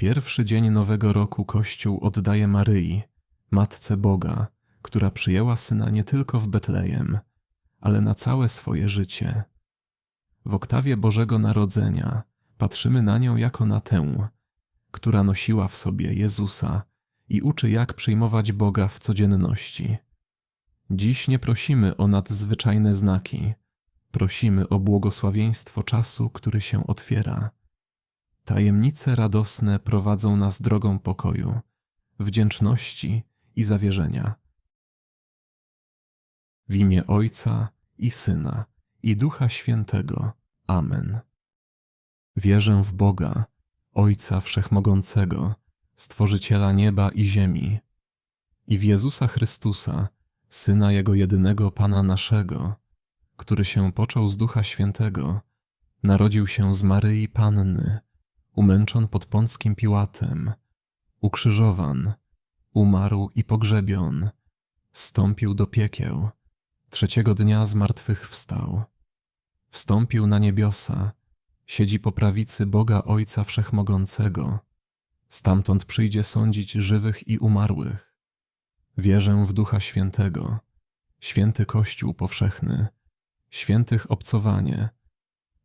Pierwszy dzień nowego roku Kościół oddaje Maryi, Matce Boga, która przyjęła Syna nie tylko w Betlejem, ale na całe swoje życie. W oktawie Bożego Narodzenia patrzymy na nią jako na tę, która nosiła w sobie Jezusa i uczy, jak przyjmować Boga w codzienności. Dziś nie prosimy o nadzwyczajne znaki, prosimy o błogosławieństwo czasu, który się otwiera. Tajemnice radosne prowadzą nas drogą pokoju, wdzięczności i zawierzenia. W imię Ojca i Syna i Ducha Świętego. Amen. Wierzę w Boga, Ojca Wszechmogącego, Stworzyciela nieba i ziemi, i w Jezusa Chrystusa, Syna Jego jedynego Pana naszego, który się począł z Ducha Świętego, narodził się z Maryi Panny, umęczon pod Pąckim Piłatem, ukrzyżowan, umarł i pogrzebion, stąpił do piekieł, trzeciego dnia z martwych wstał, wstąpił na niebiosa, siedzi po prawicy Boga Ojca Wszechmogącego, stamtąd przyjdzie sądzić żywych i umarłych. Wierzę w Ducha Świętego, święty Kościół powszechny, świętych obcowanie,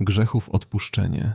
grzechów odpuszczenie,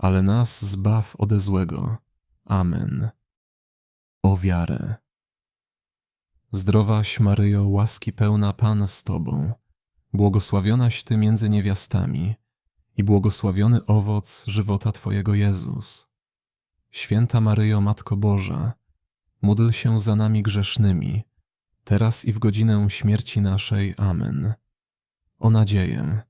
ale nas zbaw ode złego. Amen. O wiarę. Zdrowaś Maryjo, łaski pełna Pan z Tobą, błogosławionaś Ty między niewiastami i błogosławiony owoc żywota Twojego Jezus. Święta Maryjo, Matko Boża, módl się za nami grzesznymi, teraz i w godzinę śmierci naszej. Amen. O nadzieję.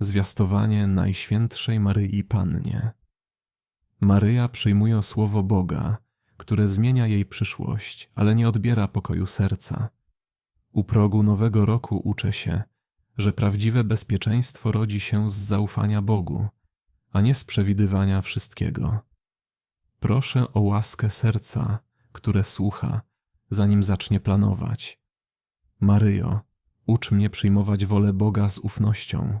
zwiastowanie Najświętszej Maryi Pannie. Maryja przyjmuje słowo Boga, które zmienia jej przyszłość, ale nie odbiera pokoju serca. U progu nowego roku uczę się, że prawdziwe bezpieczeństwo rodzi się z zaufania Bogu, a nie z przewidywania wszystkiego. Proszę o łaskę serca, które słucha, zanim zacznie planować. Maryjo, ucz mnie przyjmować wolę Boga z ufnością.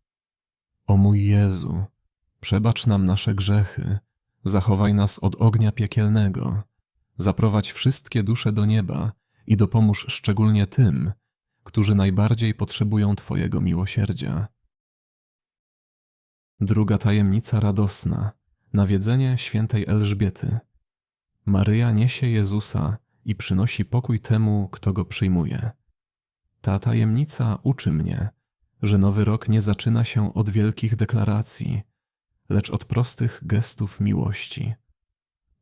O mój Jezu, przebacz nam nasze grzechy, zachowaj nas od ognia piekielnego, zaprowadź wszystkie dusze do nieba i dopomóż szczególnie tym, którzy najbardziej potrzebują Twojego miłosierdzia. Druga tajemnica radosna nawiedzenie świętej Elżbiety. Maryja niesie Jezusa i przynosi pokój temu, kto go przyjmuje. Ta tajemnica uczy mnie, że nowy rok nie zaczyna się od wielkich deklaracji, lecz od prostych gestów miłości.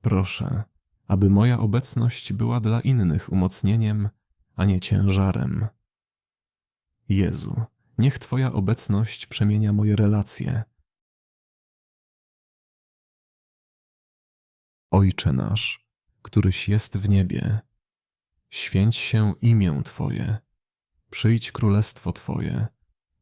Proszę, aby moja obecność była dla innych umocnieniem, a nie ciężarem. Jezu, niech Twoja obecność przemienia moje relacje. Ojcze nasz, któryś jest w niebie, święć się imię Twoje, przyjdź królestwo Twoje,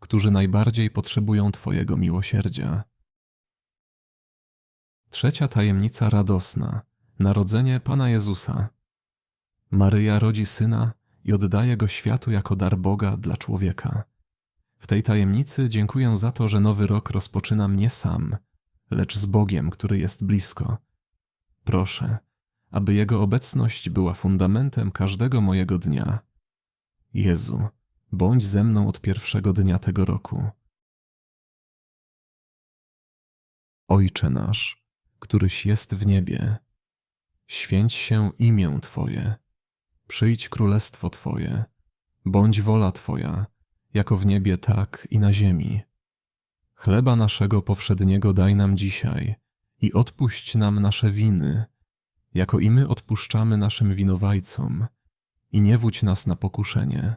którzy najbardziej potrzebują Twojego miłosierdzia. Trzecia tajemnica radosna narodzenie Pana Jezusa. Maryja rodzi syna i oddaje go światu jako dar Boga dla człowieka. W tej tajemnicy dziękuję za to, że nowy rok rozpoczynam nie sam, lecz z Bogiem, który jest blisko. Proszę, aby Jego obecność była fundamentem każdego mojego dnia. Jezu, bądź ze mną od pierwszego dnia tego roku. Ojcze nasz, któryś jest w niebie, święć się imię Twoje, przyjdź królestwo Twoje, bądź wola Twoja, jako w niebie, tak i na ziemi. Chleba naszego powszedniego daj nam dzisiaj i odpuść nam nasze winy, jako i my odpuszczamy naszym winowajcom, i nie wódź nas na pokuszenie,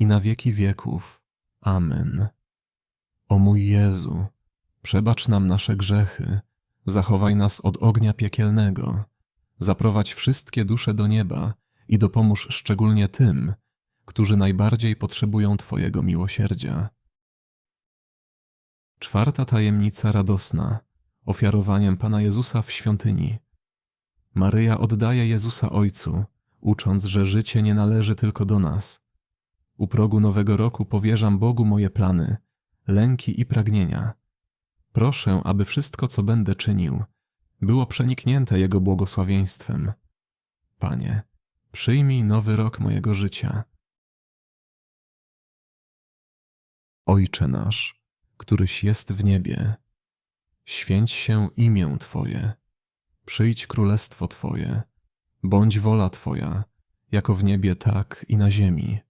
i na wieki wieków. Amen. O mój Jezu, przebacz nam nasze grzechy, zachowaj nas od ognia piekielnego, zaprowadź wszystkie dusze do nieba i dopomóż szczególnie tym, którzy najbardziej potrzebują Twojego miłosierdzia. Czwarta tajemnica radosna ofiarowaniem Pana Jezusa w świątyni. Maryja oddaje Jezusa Ojcu, ucząc, że życie nie należy tylko do nas. U progu nowego roku powierzam Bogu moje plany, lęki i pragnienia. Proszę, aby wszystko, co będę czynił, było przeniknięte Jego błogosławieństwem. Panie, przyjmij nowy rok mojego życia. Ojcze nasz, któryś jest w niebie, święć się imię Twoje, przyjdź królestwo Twoje, bądź wola Twoja, jako w niebie, tak i na ziemi.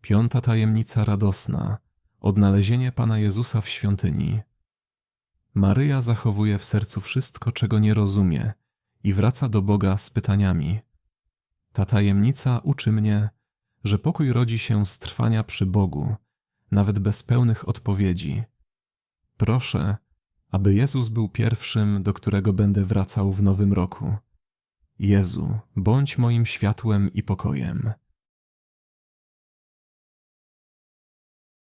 Piąta tajemnica radosna odnalezienie Pana Jezusa w świątyni. Maryja zachowuje w sercu wszystko, czego nie rozumie, i wraca do Boga z pytaniami. Ta tajemnica uczy mnie, że pokój rodzi się z trwania przy Bogu, nawet bez pełnych odpowiedzi. Proszę, aby Jezus był pierwszym, do którego będę wracał w nowym roku. Jezu, bądź moim światłem i pokojem.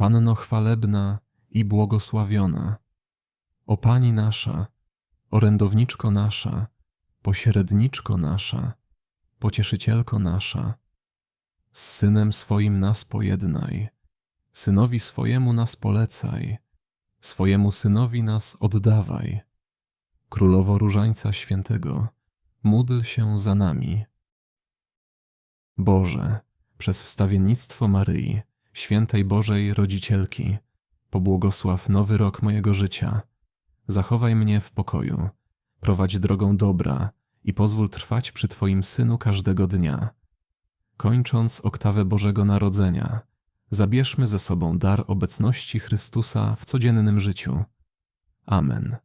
Panno chwalebna i błogosławiona, o Pani nasza, orędowniczko nasza, pośredniczko nasza, pocieszycielko nasza, z Synem swoim nas pojednaj, Synowi swojemu nas polecaj, swojemu Synowi nas oddawaj. Królowo Różańca Świętego, módl się za nami. Boże, przez wstawiennictwo Maryi, świętej Bożej Rodzicielki, pobłogosław nowy rok mojego życia. Zachowaj mnie w pokoju, prowadź drogą dobra i pozwól trwać przy Twoim Synu każdego dnia. Kończąc oktawę Bożego Narodzenia, zabierzmy ze sobą dar obecności Chrystusa w codziennym życiu. Amen.